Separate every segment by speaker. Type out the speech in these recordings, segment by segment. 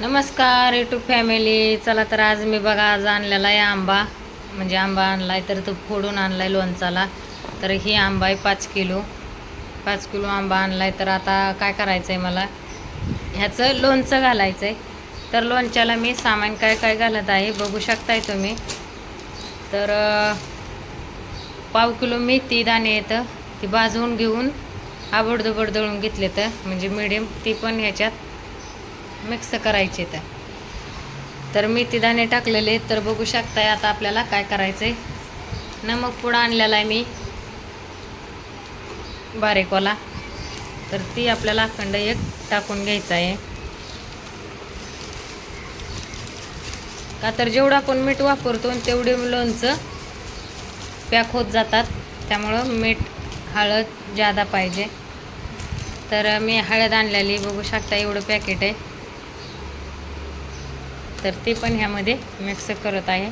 Speaker 1: नमस्कार YouTube family चला तर आज मी बघा आज आणलेला आहे आंबा. म्हणजे आंबा आणला आहे तर तो फोडून आणला आहे लोणचाला तर ही आंबा आहे पाच किलो. पाच किलो आंबा आणला आहे तर आता काय करायचं आहे मला? ह्याचं लोणचं घालायचं आहे तर लोणच्याला मी सामान काय काय घालत आहे बघू शकताय तुम्ही. तर पाव किलो मेथी दाणे येतं ती भाजवून घेऊन आबडदोबड दळून घेतले तर म्हणजे मिडियम ती पण ह्याच्यात. मिक्स करायचे तर तर मेथी दाणे टाकलेले तर बघू शकताय आता आपल्याला काय करायचं आहे नमक पुडा आणलेला आहे मी बारीकवाला. तर ती आपल्याला अखंड एक टाकून घ्यायचं आहे. का तर जेवढं आपण मीठ वापरतो तेवढे लोणचं पॅक होत जातात त्यामुळं मीठ हळद जादा पाहिजे. तर मी हळद आणलेली बघू शकता एवढं पॅकेट आहे. तर ते पण ह्यामध्ये मिक्स करत आहे.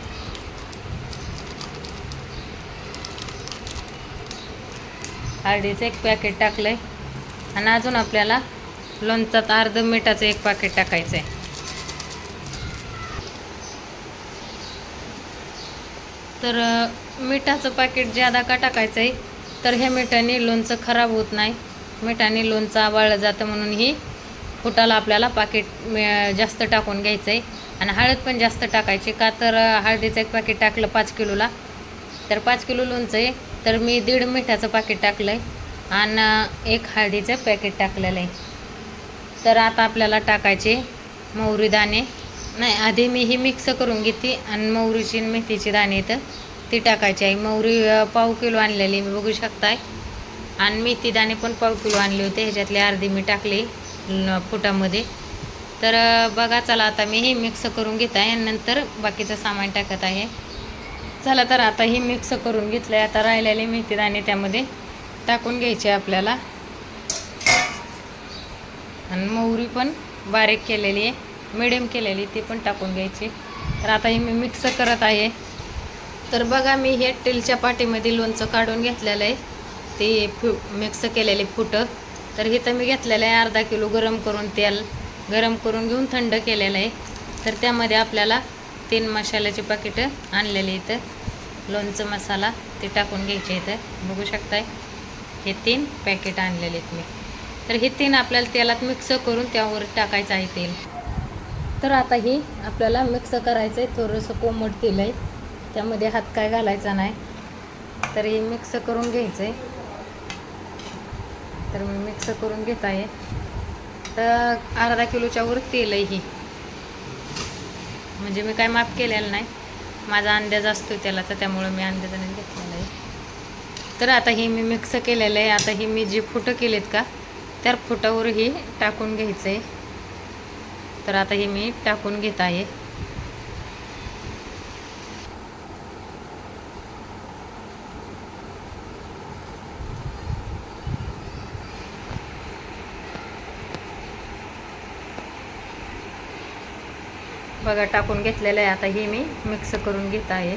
Speaker 1: हळदीचं एक पॅकेट टाकलं आहे आणि अजून आपल्याला लोणचात अर्ध मिठाचं एक पॅकेट टाकायचं आहे तर मिठाचं पॅकेट ज्यादा का टाकायचं आहे तर ह्या मिठाने लोणचं खराब होत नाही. मिठाने लोणचं आवाळलं जातं म्हणून ही फुटाला आपल्याला पाकिट जास्त टाकून घ्यायचं आहे आणि हळद पण जास्त टाकायची. का तर हळदीचं एक पॅकेट टाकलं पाच किलोला. तर पाच किलो लोणचं आहे. तर मी दीड मिठाचं पाकिट टाकलं आहे आणि एक हळदीचं पॅकेट टाकलेलं आहे. तर आता आपल्याला टाकायचे मोहरी दाणे. नाही आधी मी ही मिक्स करून घेते. आणि मोहरीची मेथीची दाणे तर ती टाकायची आहे. मोहरी पाव किलो आणलेली मी बघू शकताय. आणि मेथी दाणे पण पाव किलो आणले होते. ह्याच्यातले अर्धी मी टाकले फुटामध्ये. तर बघा चला आता मी हे मिक्स करून घेत आहे आणि नंतर बाकीचं सामान टाकत आहे. चला तर आता हे मिक्स करून घेतलं आहे आता राहिलेले मेथी दाणे त्यामध्ये टाकून घ्यायचे आपल्याला. आणि मोहरी पण बारीक केलेली आहे. मिडियम केलेली ती पण टाकून घ्यायची. तर आता हे मी मिक्स करत आहे. तर बघा मी हे टेलच्या पाटीमध्ये लोणचं काढून घेतलेलं आहे. ते फु मिक्स केलेले फुटं. तर हे तर मी घेतलेलं आहे अर्धा किलो गरम करून तेल. गरम करून घेऊन थंड केलेलं आहे. तर त्यामध्ये आपल्याला तीन मसाल्याची पाकिटं आणलेली इथं. लोणचं मसाला ते टाकून घ्यायचे इथं. बघू शकताय हे तीन पॅकेट आणलेले आहेत मी. तर हे तीन आपल्याला तेलात मिक्स करून त्यावर टाकायचं आहे तेल. तर आता ही आपल्याला मिक्स करायचं आहे. थोडंसं कोमट तेल आहे. त्यामध्ये हात काय घालायचा नाही. तर हे मिक्स करून घ्यायचं आहे तर मी मिक्स करून घेत आहे. तर अर्धा किलोच्या वर तेल आहे ही. म्हणजे मी काय माफ केलेलं नाही. माझा अंदाज असतो तेलाचा त्यामुळं मी अंदाजाने घेतलेला आहे. तर आता हे मी मिक्स केलेलं आहे. आता ही मी जी फुटं केलेत का त्या फुटावरही टाकून घ्यायचं आहे तर आता हे मी टाकून घेत आहे. बघा टाकून घेतलेलं आहे. आता हे मी मिक्स करून घेत आहे.